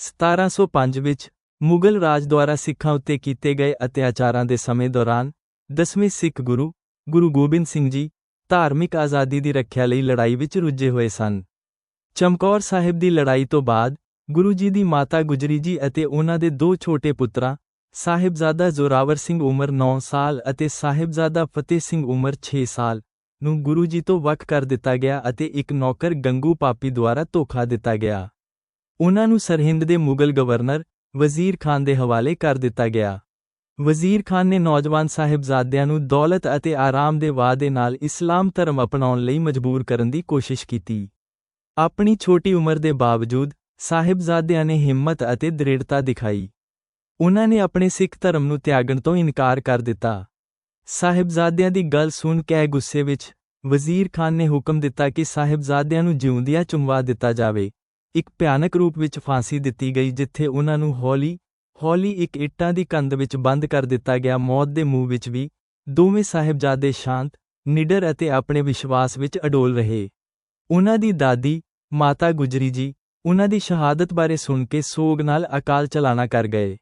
1705 ਵਿੱਚ ਮੁਗਲ ਰਾਜ ਦੁਆਰਾ ਸਿੱਖਾਂ ਉੱਤੇ ਕੀਤੇ ਗਏ ਅਤਿਆਚਾਰਾਂ ਦੇ ਸਮੇਂ ਦੌਰਾਨ ਦਸਵੇਂ ਸਿੱਖ ਗੁਰੂ ਗੁਰੂ ਗੋਬਿੰਦ ਸਿੰਘ ਜੀ, ਧਾਰਮਿਕ ਆਜ਼ਾਦੀ ਦੀ ਰੱਖਿਆ ਲਈ ਲੜਾਈ ਵਿੱਚ ਰੁੱਝੇ ਹੋਏ ਸਨ। ਚਮਕੌਰ ਸਾਹਿਬ ਦੀ ਲੜਾਈ ਤੋਂ ਬਾਅਦ ਗੁਰੂ ਜੀ ਦੀ ਮਾਤਾ ਗੁਜਰੀ ਜੀ ਅਤੇ ਉਹਨਾਂ ਦੇ ਦੋ ਛੋਟੇ ਪੁੱਤਰਾਂ, ਸਾਹਿਬਜ਼ਾਦਾ ਜ਼ੋਰਾਵਰ ਸਿੰਘ ਉਮਰ 9 ਸਾਲ ਅਤੇ ਸਾਹਿਬਜ਼ਾਦਾ ਫਤਿਹ ਸਿੰਘ ਉਮਰ 6 ਸਾਲ, ਨੂੰ ਗੁਰੂ ਜੀ ਤੋਂ ਵੱਖ ਕਰ ਦਿੱਤਾ ਗਿਆ ਅਤੇ ਇੱਕ ਨੌਕਰ ਗੰਗੂ ਪਾਪੀ ਦੁਆਰਾ ਧੋਖਾ ਦਿੱਤਾ ਗਿਆ। ਉਹਨਾਂ ਨੂੰ ਸਰਹਿੰਦ ਦੇ ਮੁਗਲ ਗਵਰਨਰ ਵਜ਼ੀਰ ਖਾਨ ਦੇ ਹਵਾਲੇ ਕਰ ਦਿੱਤਾ ਗਿਆ। ਵਜ਼ੀਰ ਖਾਨ ਨੇ ਨੌਜਵਾਨ ਸਾਹਿਬਜ਼ਾਦਿਆਂ ਨੂੰ ਦੌਲਤ ਅਤੇ ਆਰਾਮ ਦੇ ਵਾਅਦੇ ਨਾਲ ਇਸਲਾਮ ਧਰਮ ਅਪਣਾਉਣ ਲਈ ਮਜਬੂਰ ਕਰਨ ਦੀ ਕੋਸ਼ਿਸ਼ ਕੀਤੀ। ਆਪਣੀ ਛੋਟੀ ਉਮਰ ਦੇ ਬਾਵਜੂਦ ਸਾਹਿਬਜ਼ਾਦਿਆਂ ਨੇ ਹਿੰਮਤ ਅਤੇ ਦ੍ਰਿੜਤਾ ਦਿਖਾਈ। ਉਹਨਾਂ ਨੇ ਆਪਣੇ ਸਿੱਖ ਧਰਮ ਨੂੰ ਤਿਆਗਣ ਤੋਂ ਇਨਕਾਰ ਕਰ ਦਿੱਤਾ। ਸਾਹਿਬਜ਼ਾਦਿਆਂ ਦੀ ਗੱਲ ਸੁਣ ਕੇ ਗੁੱਸੇ ਵਿੱਚ ਵਜ਼ੀਰ ਖਾਨ ਨੇ ਹੁਕਮ ਦਿੱਤਾ ਕਿ ਸਾਹਿਬਜ਼ਾਦਿਆਂ ਨੂੰ ਜਿਉਂਦਿਆਂ ਚੁੰਵਾ ਦਿੱਤਾ ਜਾਵੇ। ਇੱਕ ਭਿਆਨਕ ਰੂਪ ਵਿੱਚ ਫਾਂਸੀ ਦਿੱਤੀ ਗਈ ਜਿੱਥੇ ਉਹਨਾਂ ਨੂੰ ਹੌਲੀ ਹੌਲੀ ਇੱਕ ਇੱਟਾਂ ਦੀ ਕੰਧ ਵਿੱਚ ਬੰਦ ਕਰ ਦਿੱਤਾ ਗਿਆ, ਮੌਤ ਦੇ ਮੂੰਹ ਵਿੱਚ ਵੀ। ਦੋਵੇਂ ਸਾਹਿਬਜ਼ਾਦੇ ਸ਼ਾਂਤ, ਨਿਡਰ ਅਤੇ ਆਪਣੇ ਵਿਸ਼ਵਾਸ ਵਿੱਚ ਅਡੋਲ ਰਹੇ। ਉਹਨਾਂ ਦੀ ਦਾਦੀ, ਮਾਤਾ ਗੁਜਰੀ ਜੀ, ਉਹਨਾਂ ਦੀ ਸ਼ਹਾਦਤ ਬਾਰੇ ਸੁਣ ਕੇ ਸੋਗ ਨਾਲ ਅਕਾਲ ਚਲਾਣਾ ਕਰ ਗਏ।